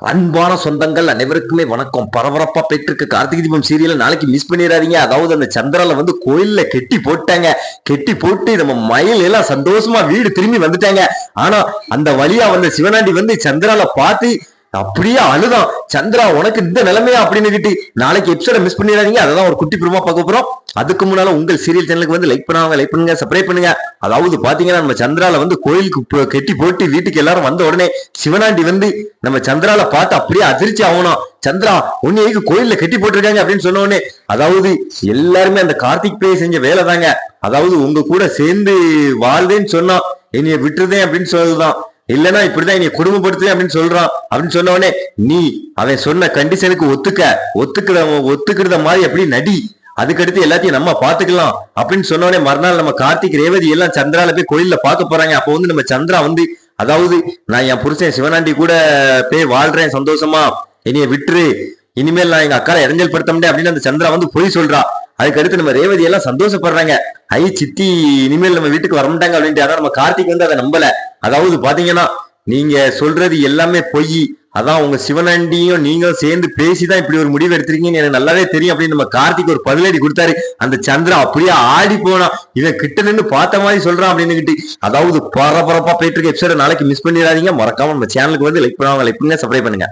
அன்பான சொந்தங்கள் அனைவருக்குமே வணக்கம். பரபரப்பா போயிட்டு கார்த்திகை தீபம் சீரியல் நாளைக்கு மிஸ் பண்ணிடாதீங்க. அதாவது அந்த சந்திரால வந்து கோயில்ல கெட்டி போட்டாங்க. கெட்டி போட்டு நம்ம மயில் எல்லாம் சந்தோஷமா வீடு திரும்பி வந்துட்டாங்க. ஆனா அந்த வழியா வந்த சிவனாண்டி வந்து சந்திரால பார்த்து அப்படியே அழுதான். சந்திரா உனக்கு இந்த நிலைமையா அப்படின்னு கிட்டி நாளைக்கு எபிசோட மிஸ் பண்ணிடாதீங்க. அதான் ஒரு குட்டி பிரமா பார்க்க போறோம். அதுக்கு முன்னால உங்கள் சீரியல் சேனலுக்கு வந்து லைக் பண்ணாங்க லைக் பண்ணுங்க சப்ஸ்கிரைப் பண்ணுங்க. அதாவது பாத்தீங்கன்னா நம்ம சந்திரால வந்து கோயிலுக்கு பு- கெட்டி போட்டு வீட்டுக்கு எல்லாரும் வந்த உடனே சிவனாண்டி வந்து நம்ம சந்திரால பார்த்து அப்படியே அதிர்ச்சி ஆகணும் சந்திரா உன்னைக்கு கோயில்ல கட்டி போட்டிருக்காங்க அப்படின்னு சொன்ன உடனே அதாவது எல்லாருமே அந்த கார்த்திக் பேய் செஞ்ச வேலை தாங்க அதாவது உங்க கூட சேர்ந்து வாழ்தேன்னு சொன்னா என்னைய விட்டுருதேன் அப்படின்னு சொல்றதுதான் இல்லைன்னா இப்படிதான் என்னைய குடும்பப்படுத்து அப்படின்னு சொல்றான். அப்படின்னு சொன்ன உடனே நீ அவன் சொன்ன கண்டிஷனுக்கு ஒத்துக்க. ஒத்துக்கிற ஒத்துக்கிறத மாதிரி எப்படி நடி. அதுக்கடுத்து எல்லாத்தையும் நம்ம பாத்துக்கலாம் அப்படின்னு சொன்ன மறுநாள் நம்ம கார்த்திக் ரேவதி எல்லாம் சந்திரால போய் கோயில்ல பார்க்க போறாங்க. அப்போ வந்து நம்ம சந்திரா வந்து அதாவது நான் என் புருஷன் சிவனாண்டி கூட போய் வாழ்றேன் சந்தோஷமா. என்னைய விட்டுரு. இனிமேல் நான் எங்க அக்கால இறஞ்சல் படுத்த முடியாது. அப்படின்னு அந்த சந்திரா வந்து பொய் சொல்றா. அதுக்கடுத்து நம்ம ரேவதி எல்லாம் சந்தோஷப்படுறாங்க. ஐ சித்தி இனிமேல் நம்ம வீட்டுக்கு வர மாட்டாங்க. அப்படின்ட்டு. ஆனா நம்ம கார்த்திக் வந்து அதை நம்பல. அதாவது பாத்தீங்கன்னா நீங்க சொல்றது எல்லாமே பொய். அதான் உங்க சிவனண்டியும் நீங்களும் சேர்ந்து பேசிதான் இப்படி ஒரு முடிவு எடுத்திருக்கீங்கன்னு எனக்கு நல்லாவே தெரியும். அப்படின்னு நம்ம கார்த்திக் ஒரு பதிலடி கொடுத்தாரு. அந்த சந்திரா அப்படியே ஆடி போனா இதை கிட்ட நின்னு பார்த்த மாதிரி சொல்றான் அப்படின்னு அதாவது பரபரப்பா போயிட்டு இருக்க எபிசோட நாளைக்கு மிஸ் பண்ணிடாதீங்க. மறக்காம நம்ம சேனலுக்கு வந்து லைக் பண்ணுவாங்க. லைக் பண்ணுங்க சப்ஸ்கிரைப் பண்ணுங்க.